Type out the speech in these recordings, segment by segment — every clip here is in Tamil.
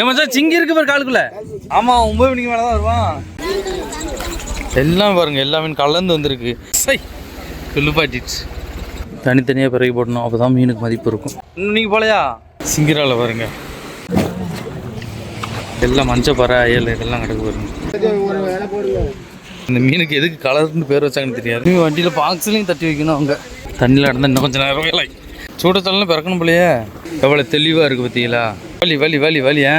ஏன் மச்சான் சிங்கி இருக்கு பாரு காலுக்குள்ள. ஆமா ஒன்பது மணிக்கு மேல தான் வருவான். எல்லாம் பாருங்க எல்லா மீன் கலந்து வந்திருக்கு. சை கிள்ளுப்பாட்டிச்சு தனித்தனியாக பிறகு போடணும் அப்போ தான் மீனுக்கு மதிப்பு இருக்கும். இன்னும் நீங்கள் போலையா? சிங்கிரால பாருங்க. எல்லாம் மஞ்சள் பறை அயல் இதெல்லாம் கிடக்கு பாருங்க. இந்த மீனுக்கு எதுக்கு கலர்னு பேர் வச்சாங்கன்னு தெரியாது. மீன் வண்டியில் பாக்ஸ்லையும் தட்டி வைக்கணும் அவங்க தண்ணியில் நடந்தால் இன்னும் கொஞ்சம் நேரம் வேலை சூடத்தலாம் பிறக்கணும் போலையே. எவ்வளோ தெளிவாக இருக்குது பார்த்தீங்களா வலி வலி வலி வலி ஆ.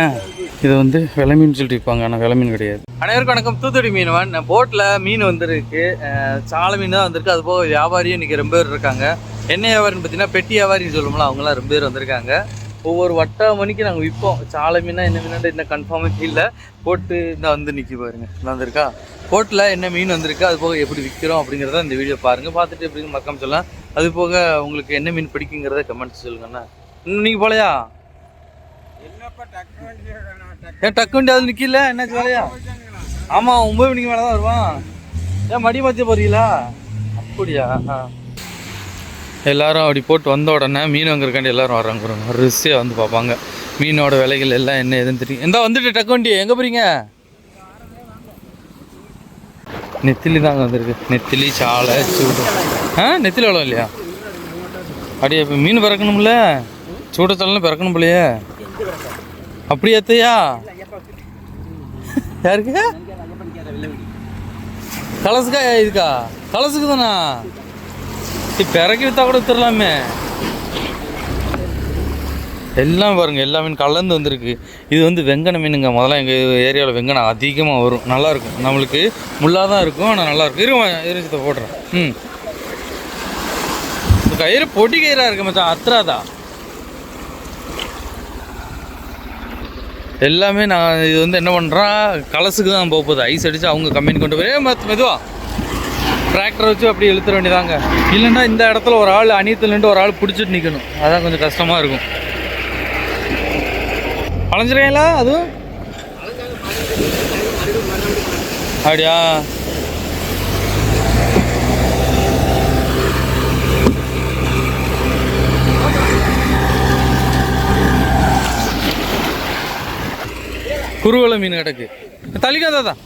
இது வந்து விலை மீன் சொல்லிட்டு விற்பாங்க ஆனால் விலை மீன் கிடையாது. அனைவருக்கும் வணக்கம். தூத்துக்குடி மீனவன் போட்டில் மீன் வந்திருக்கு. சால சாலை மீன் தான் வந்திருக்கு. அது போக வியாபாரியும் இன்றைக்கி ரொம்ப பேர் இருக்காங்க. என்ன வியாபாரின்னு பார்த்தீங்கன்னா பெட்டி வியாபாரின்னு சொல்லுவோம்ல அவங்களாம் ரொம்ப பேர் வந்திருக்காங்க. ஒவ்வொரு வட்ட மணிக்கு நாங்கள் விற்போம் சாலை மீனா என்ன மீனாண்டு என்ன கன்ஃபார்மாக இல்லை போட்டு இந்த வந்து நிற்கி பாருங்க. இந்த வந்திருக்கா? போட்டில் என்ன மீன் வந்திருக்கு அது போக எப்படி விற்கிறோம் அப்படிங்கிறத இந்த வீடியோ பாருங்கள் பார்த்துட்டு எப்படின்னு மக்கம் சொல்லலாம். அது போக உங்களுக்கு என்ன மீன் பிடிக்குங்கிறத கமெண்ட்ஸ் சொல்லுங்கண்ணா. இன்னும் நீங்கள் போலையா? ஏன் டக்கு வண்டி அது நிற்கல என்ன வேலையா ஆமாம் ஒம்பது மணிக்கு மேலே தான் வருவான். ஏன் மடி மாற்றி போறீங்களா? அப்படியா? எல்லாரும் அப்படி போட்டு வந்த உடனே மீன் வாங்குறக்காண்டி எல்லாரும் வர்றாங்க பாருங்க. வந்து பார்ப்பாங்க. மீனோட விலைகள் எல்லாம் என்ன ஏதுன்னு தெரியும். எந்த வந்துட்டு டக்கு வண்டி. எங்கே போகிறீங்க நெத்திலி தாங்க வந்திருக்கு. நெத்திலி சாலை சூடு. ஆ நெத்திலி வளம் இல்லையா? அப்படியே இப்போ மீன் பிறக்கணும்ல? சூடத்தலாம் பிறக்கணும் போலையே. அப்படியா தையா யாருக்கு? கலசுக்கா இதுக்கா? கலசுக்கு தானா இப்போ இறக்கி வித்தா கூட வித்துடலாமே எல்லாம் பாருங்கள் எல்லா மீன் கலந்து வந்திருக்கு. இது வந்து வெங்கன மீனுங்க. முதல்ல எங்கள் ஏரியாவில் வெங்கனம் அதிகமாக வரும். நல்லாயிருக்கும் நம்மளுக்கு முள்ளாக தான் இருக்கும் ஆனால் நல்லா இருக்கும். இருச்சத்தை போடுறேன் ம். கயிறு பொடி கயிறாக இருக்கு மச்சான். அத்ராதா? எல்லாமே நான் இது வந்து என்ன பண்ணுறேன் கலசுக்கு தான் போக போகுது. ஐஸ் அடித்து அவங்க கம்பெனி கொண்டு போய் மற்ற மெதுவா. டிராக்டர் வச்சு அப்படி இழுத்துற வேண்டியதாங்க. இல்லைன்னா இந்த இடத்துல ஒரு ஆள் அணியத்துலன்ட்டு ஒரு ஆள் பிடிச்சிட்டு நிற்கணும் அதான் கொஞ்சம் கஷ்டமாக இருக்கும். வளைஞ்சிருக்கீங்களா அதுவும் அப்படியா? குருவலை மீன் கிடக்கு. தளிக்காதா தான்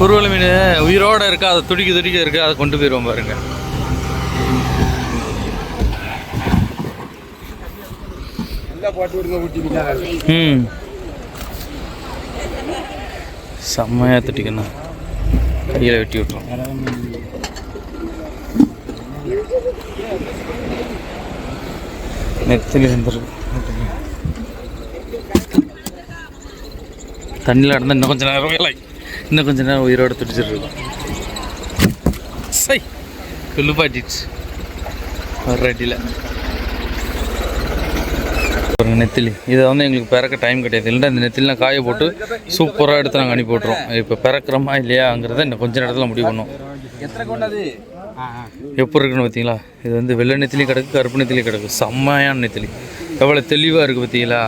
குருவலை மீன் உயிரோட இருக்கா அதை துடிக்க துடிக்க இருக்கு அதை கொண்டு போயிடுவோம் பாருங்க. ம். செம்மையாக திட்டிக்கணும் கையில் வெட்டி விட்டுரும். நெத்திலி வந்துருக்கு தண்ணியில் நடந்தால் இன்னும் கொஞ்சம் நேரம் வேலை. இன்னும் கொஞ்ச நேரம் உயிரோட துடிச்சிட்டு இருக்கும். சை குளிப்பாட்டிச்சு ஒரு அடியில். பாருங்க நெத்திலி. இதை வந்து எங்களுக்கு பிறக்க டைம் கிடையாது. இல்லைன்னா இந்த நெத்திலாம் காய போட்டு சூப்பராக எடுத்து நாங்கள் அனுப்பி விட்ருவோம் இப்போ பிறக்கிறோமா இல்லையாங்கிறத இன்னும் கொஞ்ச நேரத்தில் முடிவு பண்ணுவோம். எப்படி இருக்குன்னு பார்த்தீங்களா இது வந்து வெள்ளை நெத்திலி கிடக்கு கருப்பு நெத்திலி கிடக்கு. செம்மையான நெத்திலி. எவ்வளோ தெளிவாக இருக்குது பார்த்தீங்களா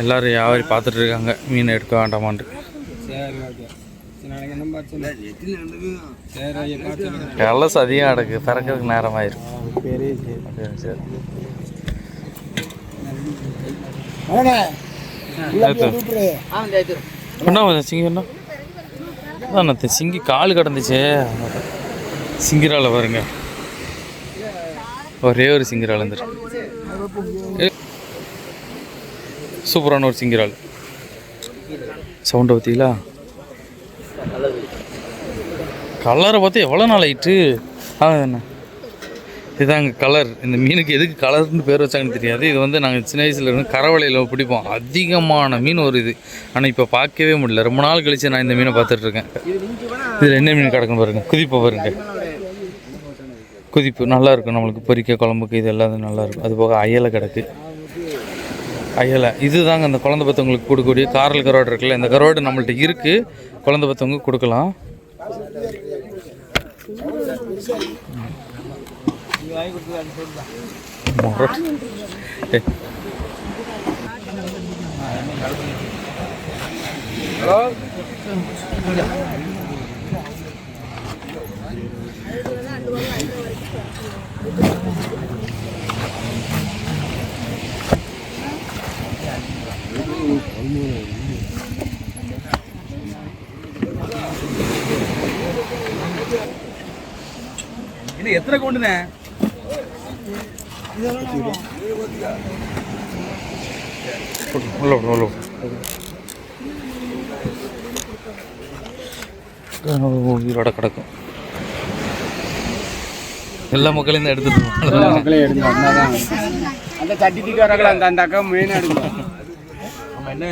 எல்லாரும் வியாபாரி பார்த்துட்டு இருக்காங்க மீன் எடுக்க வேண்டாமான்ட்டு. கலஸ் அதிகம் கிடக்கு. பிறக்கிறதுக்கு நேரம் ஆயிரும் சரி, சரி. என்ன சிங்கி என்ன அதான் சிங்கி கால் கடந்துச்சே. சிங்கிரால பாருங்க. ஒரே ஒரு சிங்கிரால் வந்துருக்கு சூப்பரான ஒரு சிங்கிரால் சவுண்டை பார்த்தீங்களா கலரை பார்த்து எவ்வளோ நாள் ஆயிட்டு ஆ இதுதாங்க கலர். இந்த மீனுக்கு எதுக்கு கலர்னு பேர் வச்சாங்கன்னு தெரியாது. இது வந்து நாங்கள் சின்ன வயசில் இருந்து கரவலையில் பிடிப்போம். அதிகமான மீன் ஒரு இது. ஆனால் இப்போ பார்க்கவே முடியல. ரொம்ப நாள் கழித்து நான் இந்த மீனை பார்த்துட்ருக்கேன் இதில் என்ன மீன் கிடக்கும் பாருங்கள் குதிப்பை பாருங்கள் குதிப்பு நல்லாயிருக்கும் நம்மளுக்கு பொரிக்க குழம்புக்கு இது எல்லாம் நல்லாயிருக்கும் அது போக அயலை கிடக்கு. அயலை. இதுதாங்க அந்த குழந்தை பத்தவங்களுக்கு கொடுக்கக்கூடிய காரல் கரோடு இருக்குல்ல இந்த கரோடு நம்மள்ட்ட இருக்குது குழந்தை பத்தவங்க கொடுக்கலாம். ஹலோ? உள்ள விடு. உயிரோட கிடக்கும் எல்லா மக்களையும் தான் எடுத்துட்டு மக்களே எடுங்க வந்தாதான் அந்த சட்டி தூக்கி அந்த அந்த அக்கா மெயினாக எடுக்கணும் நம்ம என்ன?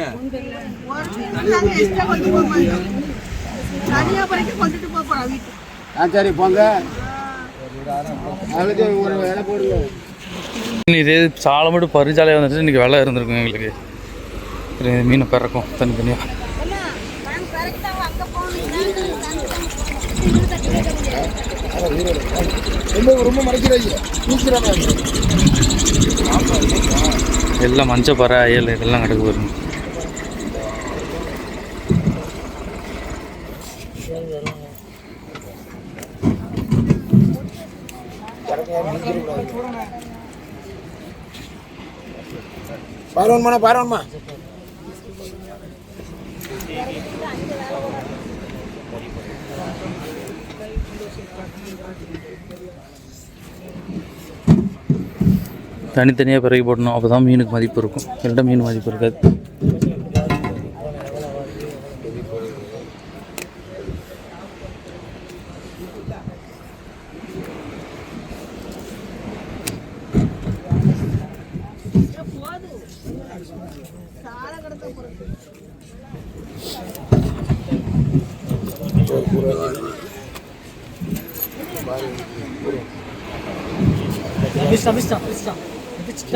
ஆ சரி போங்க. இதே சாலை மட்டும் பரிஞ்சாலையாக வந்துட்டு இன்றைக்கி வெலை இருந்திருக்கும் எங்களுக்கு. மீனை பிறக்கும் தனித்தனியாக எல்லாம் மஞ்சள் பறை அயல் இதெல்லாம் கிடக்கு வரும் தனித்தனியாக பிறகு போடணும். அப்போ தான் மீனுக்கு மதிப்பு இருக்கும். இல்லைன்னா மீன் மதிப்பு இருக்காது.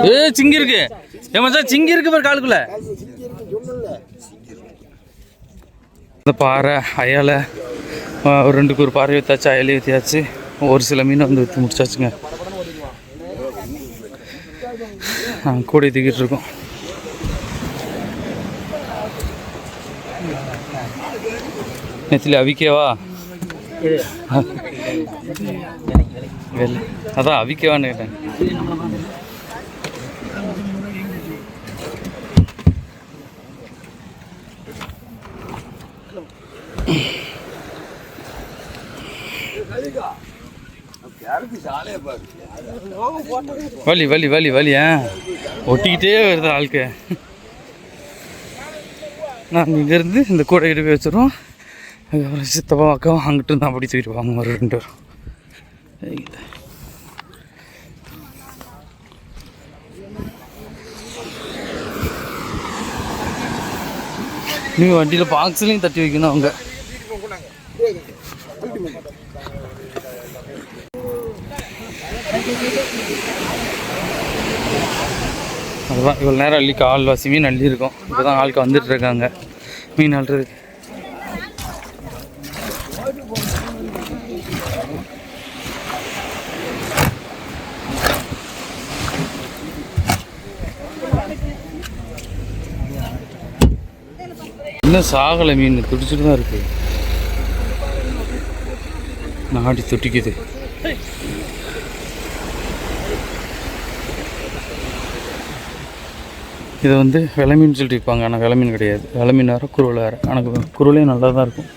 ஏ சிங்கி இருக்கு. ஏ மச்சான் சிங்கி இருக்கு பாரு காலுக்குள்ள. இந்த பாறை அயலை ஒரு ரெண்டுக்கு ஒரு பாறை வித்தாச்சு அயலை வித்தியாச்சு. ஒரு சில மீனை வந்து விற்று முடிச்சாச்சுங்க. நாங்கள் கூடி தூக்கிட்டு இருக்கோம். நெத்திலி அவிக்கவா? வெள்ளை அதான் அவிக்கவான்னு கேட்டேன். வலி வலி வலி வலி ஆ. ஒட்டிக்கிட்டே வருது ஆளுக்கு நாங்கள் இங்கேருந்து இந்த கூடை கிட்ட வச்சுருவோம். அதுக்கப்புறம் சித்தப்பா அக்காவும் அங்கிட்டு இருந்தால் அப்படி தூக்கிட்டு வாங்க ஒரு ரெண்டு வரும் நீங்கள் வண்டியில் பாக்ஸ்லையும் தட்டி வைக்கணும் அவங்க. அதுதான். இவ்வளோ நேரம் அள்ளி கால்வாசி மீன் அள்ளியிருக்கோம். இப்போ தான் ஆளுக்கு வந்துட்டு இருக்காங்க மீன் அள்ளுறதுக்கு. இன்னும் சாகலை மீன். துடிச்சிட்டு தான் இருக்கு. நாடி துடிக்குது இது வந்து விலை மீன் சொல்லிட்டு விற்பாங்க. ஆனால் விலை மீன் கிடையாது. விலை மீன் வேறு குருவல் வேறு. ஆனால் குருவிலே நல்லா தான் இருக்கும்.